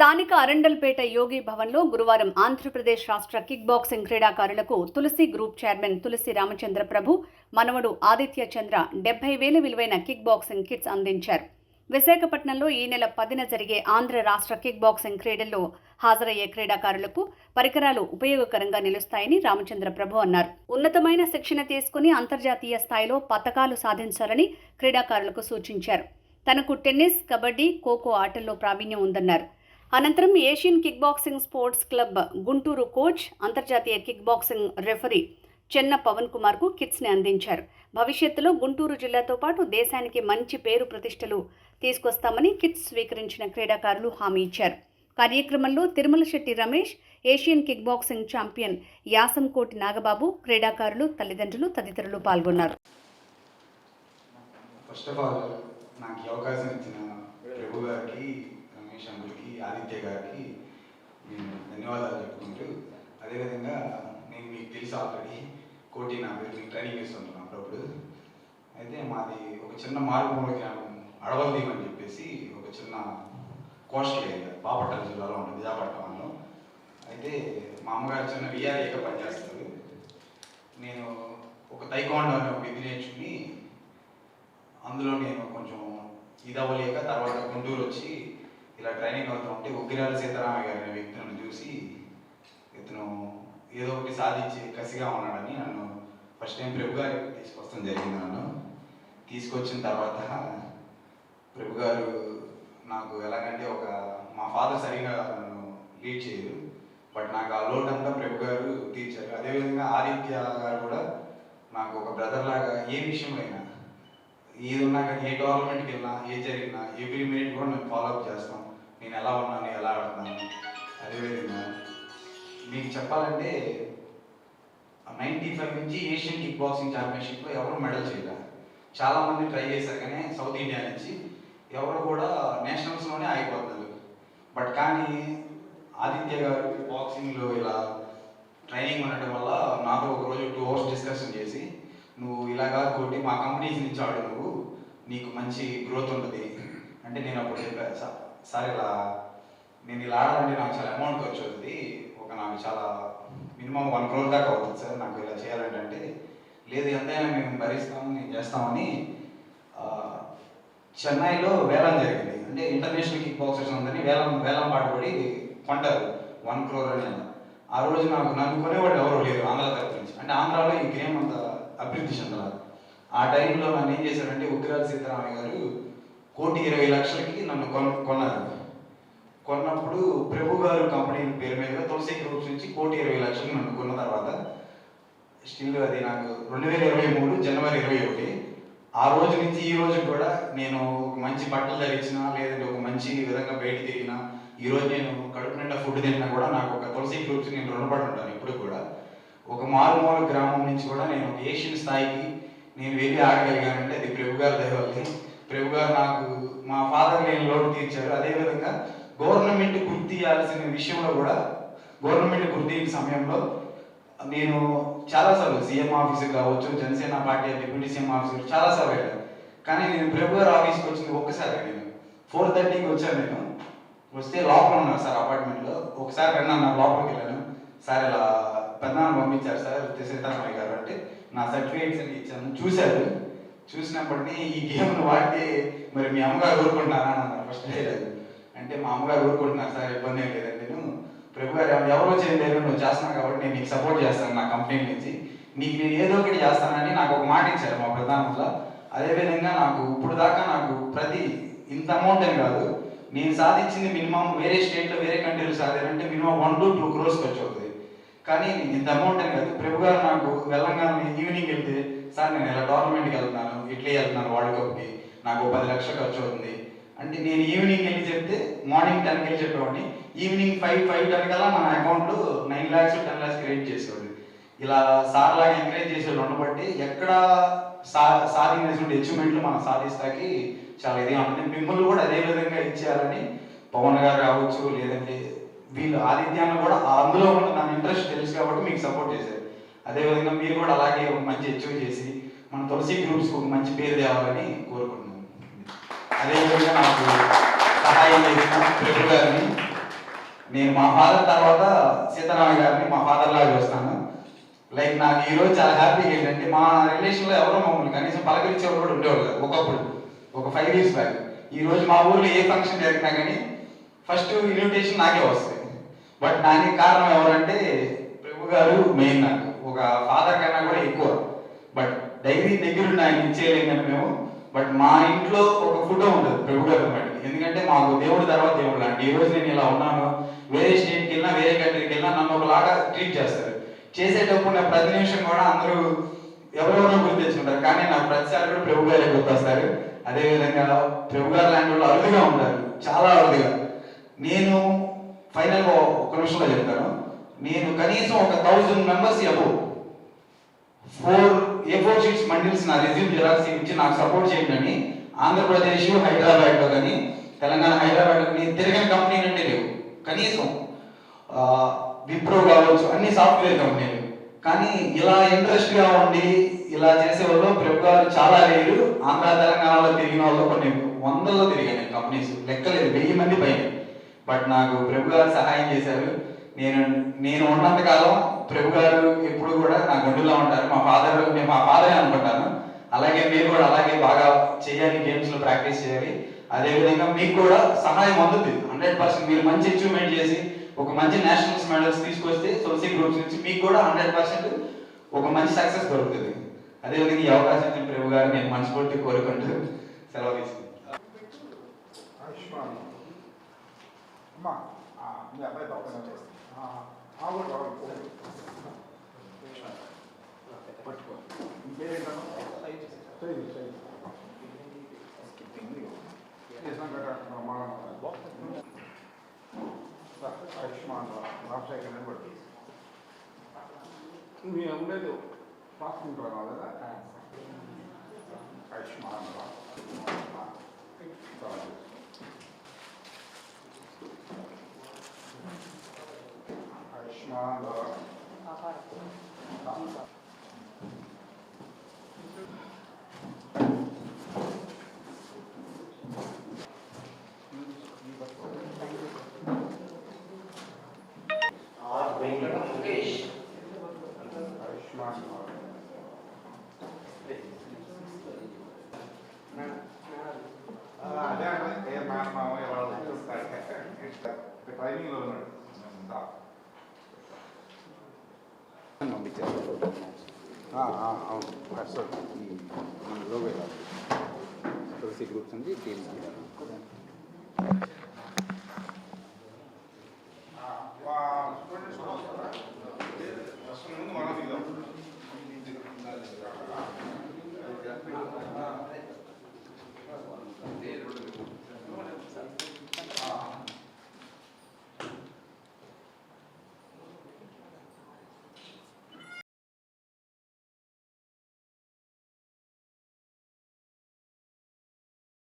స్థానిక అరండల్పేట యోగి భవన్లో గురువారం ఆంధ్రప్రదేశ్ రాష్ట్ర కిక్ బాక్సింగ్ క్రీడాకారులకు తులసి గ్రూప్ చైర్మన్ తులసి రామచంద్ర ప్రభు మనవడు ఆదిత్య చంద్ర డెబ్బై వేల విలువైన కిక్ బాక్సింగ్ కిట్స్ అందించారు. విశాఖపట్నంలో ఈ నెల పదిన జరిగే ఆంధ్ర రాష్ట్ర కిక్ బాక్సింగ్ క్రీడల్లో హాజరయ్యే క్రీడాకారులకు పరికరాలు ఉపయోగకరంగా నిలుస్తాయని రామచంద్ర ప్రభు అన్నారు. ఉన్నతమైన శిక్షణ తీసుకుని అంతర్జాతీయ స్థాయిలో పతకాలు సాధించాలని క్రీడాకారులకు సూచించారు. తనకు టెన్నిస్ కబడ్డీ ఖోఖో ఆటల్లో ప్రావీణ్యం ఉందన్నారు. అనంతరం Asian kick boxing sports club Guntur coach అంతర్జాతీయ kick boxing referee Chenna Pavan కుమార్కు కిట్స్ని అందించారు. భవిష్యత్తులో గుంటూరు జిల్లాతో పాటు దేశానికి మంచి పేరు ప్రతిష్టలు తీసుకొస్తామని కిట్స్ స్వీకరించిన క్రీడాకారులు హామీ ఇచ్చారు. కార్యక్రమంలో Tirumala Shetty Ramesh Asian kick boxing champion Yasankoti Nagababu క్రీడాకారులు తల్లిదండ్రులు తదితరులు పాల్గొన్నారు. ఫస్ట్ ఆఫ్ ఆల్ నాకు అవకాశం ఇచ్చిన ప్రభు గారికి ఆదిత్య గారికి నేను ధన్యవాదాలు చెప్పుకుంటూ అదేవిధంగా నేను మీకు తెలుసు ఆల్రెడీ కోటి నా పేరు మీకు ట్రైనింగ్ ఇస్తుంటాను అప్పుడప్పుడు. అయితే మాది ఒక చిన్న మారుమూల గ్రామం అడవల్దీం అని చెప్పేసి ఒక చిన్న కోస్టల్ ఏరియా బాపట్ల జిల్లాలో ఉంటుంది విశాఖపట్నంలో అయితే మా అమ్మగారు చిన్న విఆర్ఏగా పనిచేస్తారు. నేను ఒక తైకాండో అనే ఒక ఇది నేర్చుకుని అందులో నేను కొంచెం ఇది అవ్వలేక తర్వాత గుంటూరు వచ్చి ఇలా ట్రైనింగ్ అవుతూ ఉంటే ఉగ్గిరాల సీతారామయ్య గారి అనే చూసి ఇతను ఏదో ఒకటి సాధించి కసిగా ఉన్నాడని నన్ను ఫస్ట్ టైం ప్రభు గారి తీసుకొస్తాం జరిగింది నన్ను. తీసుకొచ్చిన తర్వాత ప్రభు గారు నాకు ఎలాగంటే ఒక మా ఫాదర్ సరిగా నన్ను లీడ్ చేయరు. బట్ నాకు ఆ లోడ్ అంతా ప్రభు గారు తీర్చారు. అదేవిధంగా ఆదిత్య గారు కూడా నాకు ఒక బ్రదర్ లాగా ఏ విషయంలో ఏది ఉన్నా కానీ ఏ టోర్నమెంట్కి వెళ్ళినా ఏ జరిగినా ఎవ్రీ మినిట్ కూడా నేను ఫాలోఅప్ చేస్తాం. నేను ఎలా ఉన్నాను ఎలా ఆడుతున్నాను అదేవిధంగా మీకు చెప్పాలంటే నైంటీ ఫైవ్ నుంచి ఏషియన్ కిక్ బాక్సింగ్ ఛాంపియన్షిప్లో ఎవరు మెడల్ చేయలేదు చాలా మంది ట్రై చేశారు కానీ సౌత్ ఇండియా నుంచి ఎవరు కూడా నేషనల్స్లోనే ఆగిపోతున్నారు. బట్ కానీ ఆదిత్య గారు బాక్సింగ్లో ఇలా ట్రైనింగ్ ఉండటం వల్ల నాతో ఒక రోజు టూ అవర్స్ డిస్కషన్ చేసి నువ్వు ఇలా కాదు మా కంపెనీస్ నుంచి ఆడు నువ్వు నీకు మంచి గ్రోత్ ఉంటుంది. అంటే నేను అప్పుడు చెప్పాను సార్ సార్ ఇలా నేను ఇలా ఆడాలంటే నాకు చాలా అమౌంట్ ఖర్చు అవుతుంది. ఒక నాకు చాలా మినిమం వన్ క్రోర్ దాకా అవుతుంది సార్ నాకు ఇలా చేయాలంటే అంటే. లేదు ఎంతైనా మేము భరిస్తాము నేను చేస్తామని చెన్నైలో వేలం జరిగింది. అంటే ఇంటర్నేషనల్ కిక్ బాక్సర్స్ ఉందని వేలం వేలం పాటుపడి కొంటారు. వన్ క్రోర్ అని ఆ రోజు నాకు నన్ను కొనేవాడు ఎవరు లేరు ఆంధ్ర తరపు నుంచి. అంటే ఆంధ్రాలో ఈ గేమ్ అంత అభివృద్ధి చెందాలి ఆ టైంలో నన్ను ఏం చేశారంటే ఉగ్రాల సీతారామయ్య గారు కోటి ఇరవై లక్షలకి నన్ను కొన కొన్నారు. కొన్నప్పుడు ప్రభు గారు కంపెనీ పేరు మీద తులసి గ్రూప్స్ నుంచి కోటి ఇరవై లక్షలు నన్ను కొన్న తర్వాత స్టిల్ అది నాకు రెండు వేల ఇరవై మూడు జనవరి ఇరవై ఒకటి. ఆ రోజు నుంచి ఈ రోజు కూడా నేను ఒక మంచి బట్టలు ధరించినా లేదంటే ఒక మంచి విధంగా బయట తిరిగినా ఈ రోజు నేను కడుపు నిండా ఫుడ్ తిన్నా కూడా నాకు ఒక తులసి గ్రూప్స్ నేను రుణపడి ఉంటాను ఇప్పుడు కూడా. ఒక మారుమూల గ్రామం నుంచి కూడా నేను ఒక ఏషియన్ స్థాయికి నేను వెళ్ళి ఆడగలిగానంటే అది ప్రభు గారి దయవల్లే ప్రభు గారు నాకు మా ఫాదర్ నేను లోటు తీర్చారు. అదేవిధంగా గవర్నమెంట్ గుర్తియాల్సిన విషయంలో కూడా గవర్నమెంట్ గుర్తించిన సమయంలో నేను చాలాసార్లు సీఎం ఆఫీసర్ కావచ్చు Janasena party deputy CM officer చాలాసార్లు వెళ్ళాను. కానీ నేను ప్రభు గారు ఆఫీస్కి వచ్చింది ఒక్కసారి నేను ఫోర్ థర్టీకి వచ్చాను నేను. వస్తే లోపల ఉన్నారు సార్ అపార్ట్మెంట్లో. ఒకసారి కన్నా నా లోపలికి వెళ్ళాను. సార్ ఇలా పెద్దనాన్న పంపించారు సార్ సీతారామయ్య గారు అంటే నా సర్టిఫికేట్స్ ఇచ్చాను. చూశారు. చూసినప్పటికీ ఈ గేమ్ను వాడితే మరి మీ అమ్మగారు ఊరుకుంటున్నారా అని అన్నారు. ఫస్ట్ డైలాగ్ అంటే మా అమ్మగారు ఊరుకుంటున్నారు సార్ ఇబ్బంది ఏం లేదండి. నేను ప్రభు గారు ఎవరో చేయలేరు నువ్వు చేస్తున్నావు కాబట్టి నేను నీకు సపోర్ట్ చేస్తాను నా కంపెనీ నుంచి. నీకు నేను ఏదో ఒకటి చేస్తానని నాకు ఒక మాట ఇచ్చారు మా ప్రధానంలో. అదేవిధంగా నాకు ఇప్పుడు దాకా నాకు ప్రతి ఇంత అమౌంట్ అని కాదు. నేను సాధించింది మినిమం వేరే స్టేట్లో వేరే కంట్రీలో సాధారంటే minimum one to two crores ఖర్చు అవుతుంది. కానీ ఇంత అమౌంట్ అని కాదు. ప్రభు గారు నాకు వెళ్ళంగానే ఈవినింగ్ వెళ్తే సార్ నేను ఇలా టోర్నమెంట్కి వెళ్తున్నాను ఇట్లీ వెళ్తున్నాను వరల్డ్ కప్కి నాకు పది లక్షలు ఖర్చు అవుతుంది. అంటే నేను ఈవినింగ్ వెళ్ళి చెప్తే మార్నింగ్ టెన్కి వెళ్ళి చెప్పేవాడిని. ఈవినింగ్ ఫైవ్ ఫైవ్ టెన్ కల్లా మన అకౌంట్లో nine lakhs ten lakhs create చేసేవాడు. ఇలా సార్ లాగా ఎంకరేజ్ చేసేవాళ్ళు ఉండబట్టి ఎక్కడ సా సాధించినటువంటి అచీవ్మెంట్లు మనం సాధిస్తాకి చాలా ఇదిగా ఉంటుంది. మిమ్మల్ని కూడా అదే విధంగా ఇచ్చేయాలని పవన్ గారు కావచ్చు లేదంటే వీళ్ళు ఆదిత్యాన్ని కూడా అందులో ఉన్న నా ఇంట్రెస్ట్ తెలుసు కాబట్టి మీకు సపోర్ట్ చేశారు. అదేవిధంగా మీరు కూడా అలాగే మంచి అచీవ్ చేసి మన తులసి గ్రూప్స్కి ఒక మంచి పేరు తేవాలని కోరుకుంటున్నాను అదేవిధంగా నాకు సహాయం చేసిన ప్రభు గారిని నేను మా ఫాదర్ తర్వాత సీతారామయ్య గారిని మా ఫాదర్ లాగా చూస్తాను. లైక్ నాకు ఈరోజు చాలా హ్యాపీగా ఏంటంటే మా రిలేషన్లో ఎవరో మమ్మల్ని కనీసం పలకరించేవారు కూడా ఉండేవాళ్ళు కదా. ఒకప్పుడు ఒక ఫైవ్ ఇయర్స్ బ్యాక్ ఈ రోజు మా ఊర్లో ఏ ఫంక్షన్ జరిగినా కానీ ఫస్ట్ ఇన్విటేషన్ నాకే వస్తాయి బట్ దానికి కారణం ఎవరంటే ప్రభు గారు మెయిన్ నాకు. ఒక ఫాదర్ కన్నా కూడా ఎక్కువ. బట్ డైరీ దగ్గరుండి ఆయన ఇచ్చేయలేం కానీ మేము. బట్ మా ఇంట్లో ఒక ఫోటో ఉంటుంది ప్రభు గారు ఎందుకంటే మాకు దేవుడు తర్వాత దేవుడు లాంటి. ఈ రోజు నేను ఇలా ఉన్నాను వేరే స్టేట్కి వెళ్ళినా వేరే కంట్రీకి వెళ్ళినా నన్ను ఒకలాగా ట్రీట్ చేస్తారు. చేసేటప్పుడు నా ప్రతి నిమిషం కూడా అందరూ ఎవరెవరో గుర్తు తెచ్చుకుంటారు. కానీ నాకు ప్రతిసారి కూడా ప్రభు గారే గుర్తొస్తారు. అదేవిధంగా ప్రభు గారు లాంటి వాళ్ళు అరుదుగా ఉంటారు. చాలా అరుదుగా. నేను ఫైనల్గా ఒక నిమిషంలో చెప్తాను. నేను కనీసం ఒక thousand members above four A four sheets మండిల్స్ నా రెజ్యూమ్ జిరాక్స్ ఇచ్చి నాకు సపోర్ట్ చేయండి అని ఆంధ్రప్రదేశ్ హైదరాబాద్లో కానీ తెలంగాణ హైదరాబాద్ నేను తిరిగిన కంపెనీలు అంటే లేవు. కనీసం విప్రో కావచ్చు అన్ని సాఫ్ట్వేర్ కంపెనీలు కానీ ఇలా ఇంట్రెస్ట్గా ఉండి ఇలా చేసే వాళ్ళు ప్రభుత్వాలు చాలా లేరు ఆంధ్ర తెలంగాణలో తిరిగిన వాళ్ళు కొన్ని వందల్లో తిరిగాను కంపెనీస్ లెక్కలేదు వెయ్యి మంది పైన. బట్ నాకు ప్రభు గారు సహాయం చేశారు. నేను నేను ఉన్నంత కాలం ప్రభు గారు ఎప్పుడు కూడా నా గుండెలో ఉంటారు. మా ఫాదర్ నేను మా ఫాదరే అనుకుంటాను. అలాగే మీరు కూడా అలాగే బాగా చేయాలి గేమ్స్లో ప్రాక్టీస్ చేయాలి. అదేవిధంగా మీకు కూడా సహాయం అందుతుంది. హండ్రెడ్ పర్సెంట్ మీరు మంచి అచీవ్మెంట్ చేసి ఒక మంచి నేషనల్స్ మెడల్స్ తీసుకొస్తే తులసి గ్రూప్స్ నుంచి మీకు కూడా హండ్రెడ్ పర్సెంట్ ఒక మంచి సక్సెస్ దొరుకుతుంది. అదేవిధంగా ఈ అవకాశం ఇచ్చిన ప్రభు గారు నేను మనస్ఫూర్తి కోరుకుంటూ సెలవు తీసుకుంటాను మీ అబ్బాయి దొంగతనం చేస్తాను ఆవిడ రావాలి పట్టుకో ఇంకేంటమ్మా చేయి చేయి చేసాం కదా ప్రమాణం ఆయుష్మాన్ రాజశేఖర్ నిలబడి మీ ఉండేది పాసుకుంటున్నావు కదా ఆయుష్మాన్ 아, 나. 아, 봐 అవును. వాట్సాప్ మన లోగో తులసి గ్రూప్స్ నుంచి టీమ్స్